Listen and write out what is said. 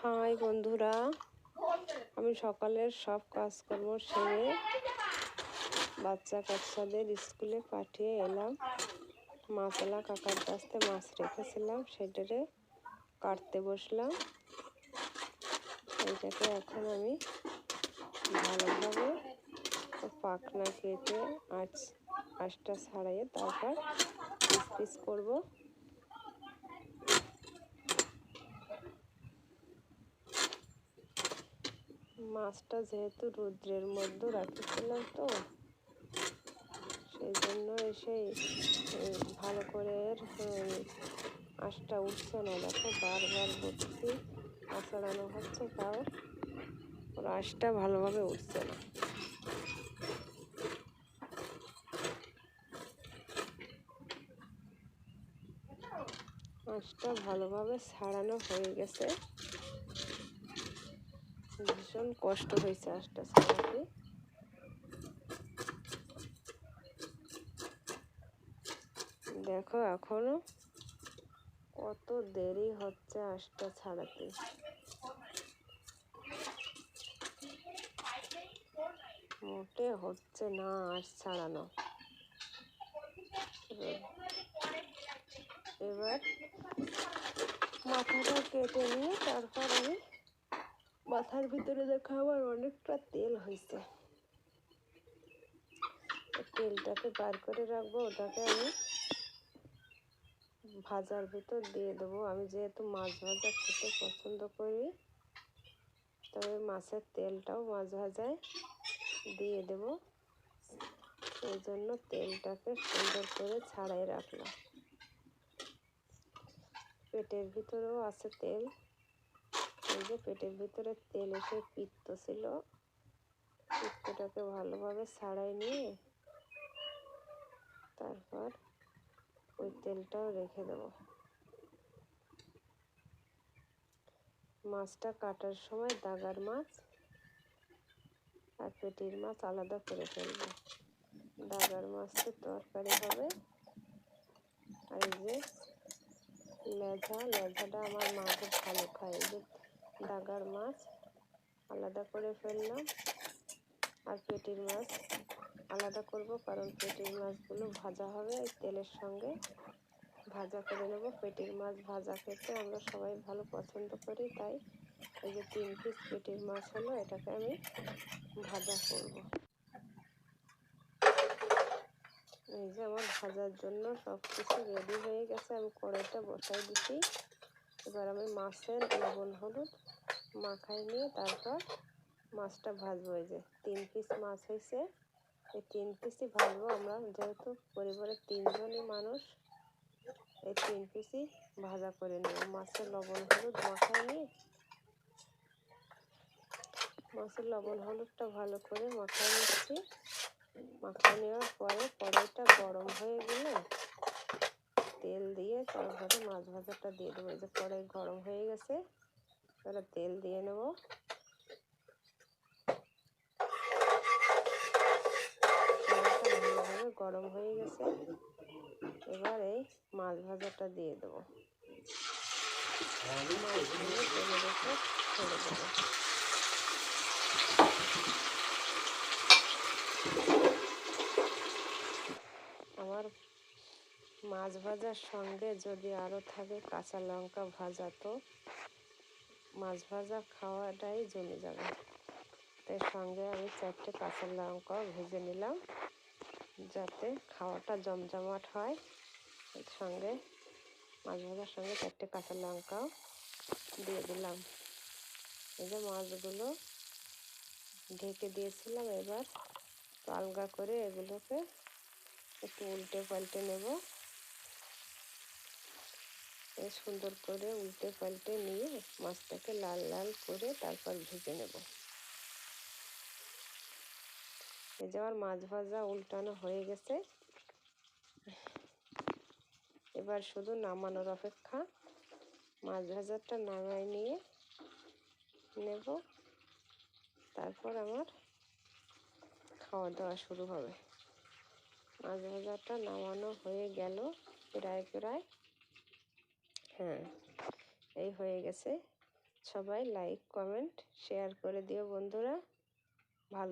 High বন্ধুরা, আমি সকালের সব কাজকর্ম সেরে বাচ্চা কাচ্চাদের স্কুলে পাঠিয়ে এলাম। মাছলা কাকার কাছ মাছ রেখেছিলাম, সেটারে কাটতে বসলাম। এইটাকে এখন আমি ভালোভাবে পাখনা কেটে আঁচ, আঁচটা ছাড়াইয়ে তারপর পিস পিস করব। মাছটা যেহেতু রুদ্রের মধ্যে রাখেছিলাম তো সেই জন্য এসে ভালো করে আঁশটা উঠছে না। দেখো, বারবার বলছি, আঁচড়ানো হচ্ছে তাও ওর আঁশটা ভালোভাবে উঠছে না। আঁশটা ভালোভাবে ছাড়ানো হয়ে গেছে। ভীষণ কষ্ট হয়েছে আস্তে ছাড়াতে দেখো এখনও কত দেরি হচ্ছে আঁশটা ছাড়াতে। মোটে হচ্ছে না আঁশ ছাড়ানো। এবার মাথাটা কেটে নিয়ে তারপর আমি মাথার ভিতরে দেখা আমার অনেকটা তেল হয়েছে তেলটাকে বার করে রাখব, ওটাকে আমি ভাজার ভিতর দিয়ে দেবো। আমি যেহেতু মাছ ভাজা খেতে পছন্দ করি, তবে মাছের তেলটাও মাছ ভাজায় দিয়ে দেব। সেই জন্য তেলটাকে সুন্দর করে ছাড়াই রাখলাম। পেটের ভিতরেও আছে তেল। এই যে পেটের ভিতরে তেল এসে পিত্ত ছিল। পিত্তটাকে ভালোভাবে ছাড়াই নিয়ে তারপর ওই তেলটাও রেখে দেব। মাছটা কাটার সময় দাগার মাছ আর পেটির মাছ আলাদা করে ফেলব। দাগার মাছটা তরকারি হবে। আর এই যে লেজা, লেজাটা আমার মা খুব ভালো খায়। যে ডাগার মাছ আলাদা করে ফেললাম আর পেটির মাছ আলাদা করব কারণ পেটির মাছগুলো ভাজা হবে এই তেলের সঙ্গে। ভাজা করে নেব। পেটির মাছ ভাজা খেতে আমরা সবাই ভালো পছন্দ করি, তাই এই যে তিন পিস পেটির মাছ হলো, এটাকে আমি ভাজা করব। এই যে আমার ভাজার জন্য সব কিছু রেডি হয়ে গেছে। আমি কড়াইটা বসাই দিচ্ছি। এবার আমি মাছের লবণ হলুদ মাখাই নিয়ে তারপর মাছটা ভাজবো এই যে। তিন পিস মাছ হয়েছে এই তিন পিসই ভাজবো আমরা। যেহেতু পরিবারের তিনজনই মানুষ, এই তিন পিসই ভাজা করে নেব। মাছের লবণ হলুদ মাখাই নিয়ে, মাছের লবণ হলুদটা ভালো করে মাখাই নিচ্ছি। মাখাই নেওয়ার পরে কড়াইটা গরম হয়ে গেলে তেল দিয়ে তারপরে মাছ ভাজাটা দিয়ে দেবো। এই যে কড়াই গরম হয়ে গেছে এবারে তেল দিয়ে নেব। গরম হয়ে গেছে। এবার এই মাছ ভাজাটা দিয়ে দেবো। মাছ তেলে ছেড়ে দেবো আমার মাছ ভাজার সঙ্গে যদি আরও থাকে কাঁচা লঙ্কা ভাজা, তো মাছ ভাজা খাওয়াটাই জমে যাবে। তাই সঙ্গে আমি চারটে কাঁচা লঙ্কাও ভেজে নিলাম, যাতে খাওয়াটা জমজমাট হয়। সঙ্গে মাছ ভাজার সঙ্গে চারটে কাঁচা লঙ্কাও দিয়ে দিলাম। এই যে মাছগুলো ঢেকে দিয়েছিলাম এবার আলগা করে এগুলোকে একটু উল্টে পাল্টে নেব। সুন্দর করে উল্টে পাল্টে নিয়ে মাছটাকে লাল লাল করে তারপর ভেজে নেব। এই যে মাছ ভাজা উল্টানো হয়ে গেছে। এবার শুধু নামানোর অপেক্ষা মাছ ভাজাটা নামাই নিয়ে নেব। তারপর আমার খাওয়া দাওয়া শুরু হবে। মাছ ভাজাটা নামানো হয়ে গেল প্রায় প্রায়। হ্যাঁ এই হয়ে গেছে। সবাই লাইক কমেন্ট শেয়ার করে দিও বন্ধুরা। ভালো